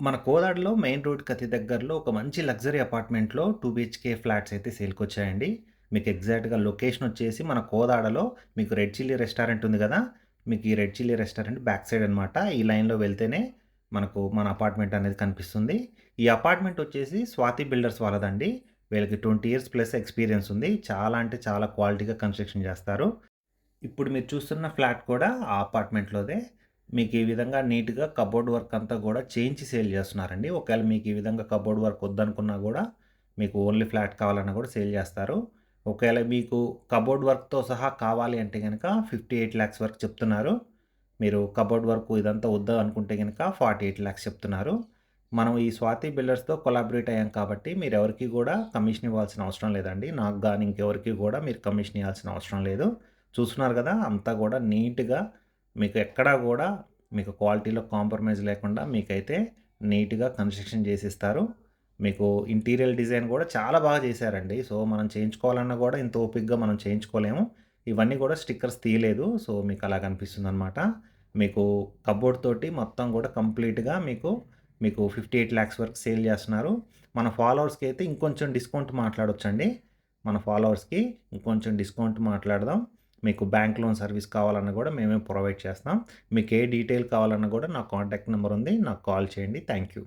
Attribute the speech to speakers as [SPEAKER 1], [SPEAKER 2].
[SPEAKER 1] మన కోదాడలో మెయిన్ రోడ్‌కి అతి దగ్గరలో ఒక మంచి లగ్జరీ అపార్ట్మెంట్‌లో టూ బిహెచ్కే ఫ్లాట్స్ అయితే సేల్కి వచ్చాయండి మీకు ఎగ్జాక్ట్‌గా లొకేషన్ వచ్చేసి మన కోదాడలో మీకు రెడ్ చిల్లీ రెస్టారెంట్ ఉంది కదా మీకు ఈ red chilli restaurant back side అనమాట. ఈ లైన్‌లో వెళ్తేనే మనకు మన అపార్ట్మెంట్ అనేది కనిపిస్తుంది. ఈ అపార్ట్మెంట్ వచ్చేసి స్వాతి బిల్డర్స్ వాళ్ళదండి. వీళ్ళకి 20 ఇయర్స్ ప్లస్ ఎక్స్‌పీరియన్స్ ఉంది. చాలా అంటే చాలా క్వాలిటీగా కన్‌స్ట్రక్షన్ చేస్తారు. ఇప్పుడు మీరు చూస్తున్న ఫ్లాట్ కూడా ఆ అపార్ట్మెంట్‌లోదే. మీకు ఈ విధంగా నీట్‌గా కబోర్డ్ వర్క్ అంతా కూడా చేయించి సేల్ చేస్తున్నారండి. ఒకవేళ మీకు ఈ విధంగా కబోర్డ్ వర్క్ వద్దనుకున్నా కూడా మీకు ఓన్లీ ఫ్లాట్ కావాలన్నా కూడా సేల్ చేస్తారు. ఒకవేళ మీకు కబోర్డ్ వర్క్‌తో సహా కావాలి అంటే కనుక ఫిఫ్టీ ఎయిట్ ల్యాక్స్ వరకు చెప్తున్నారు. మీరు కబోర్డ్ వర్క్ ఇదంతా వద్దు అనుకుంటే గనుక ఫార్టీ ఎయిట్ ల్యాక్స్ చెప్తున్నారు. మనం ఈ స్వాతి బిల్డర్స్‌తో కొలాబరేట్ అయ్యాం కాబట్టి మీరు ఎవరికి కూడా కమిషన్ ఇవ్వాల్సిన అవసరం లేదండి. నాకు కానీ ఇంకెవరికీ కూడా మీరు కమిషన్ ఇవ్వాల్సిన అవసరం లేదు. చూస్తున్నారు కదా అంతా కూడా నీట్‌గా మీకు ఎక్కడా కూడా మీకు క్వాలిటీలో కాంప్రమైజ్ లేకుండా మీకైతే నీట్‌గా కన్‌స్ట్రక్షన్ చేసిస్తారు. మీకు ఇంటీరియర్ డిజైన్ కూడా చాలా బాగా చేశారండి. సో, మనం చేయించుకోవాలన్నా కూడా ఇంత ఓపిక్గా మనం చేయించుకోలేము. ఇవన్నీ కూడా స్టిక్కర్స్ తీయలేదు. సో, మీకు అలా కనిపిస్తుంది అనమాట మీకు కబోర్డ్ తోటి మొత్తం కూడా కంప్లీట్‌గా మీకు, మీకు 58,00,000 వరకు సేల్ చేస్తున్నారు. మన ఫాలోవర్స్‌కి అయితే ఇంకొంచెం డిస్కౌంట్ మాట్లాడొచ్చండి. మన ఫాలోవర్స్‌కి ఇంకొంచెం డిస్కౌంట్ మాట్లాడదాం. మీకు బ్యాంక్ లోన్ సర్వీస్ కావాలన్నా కూడా మేమే ప్రొవైడ్ చేస్తాం. మీకు ఏ డీటెయిల్ కావాలన్నా కూడా నా కాంటాక్ట్ నెంబర్ ఉంది. నాకు కాల్ చేయండి. Thank you.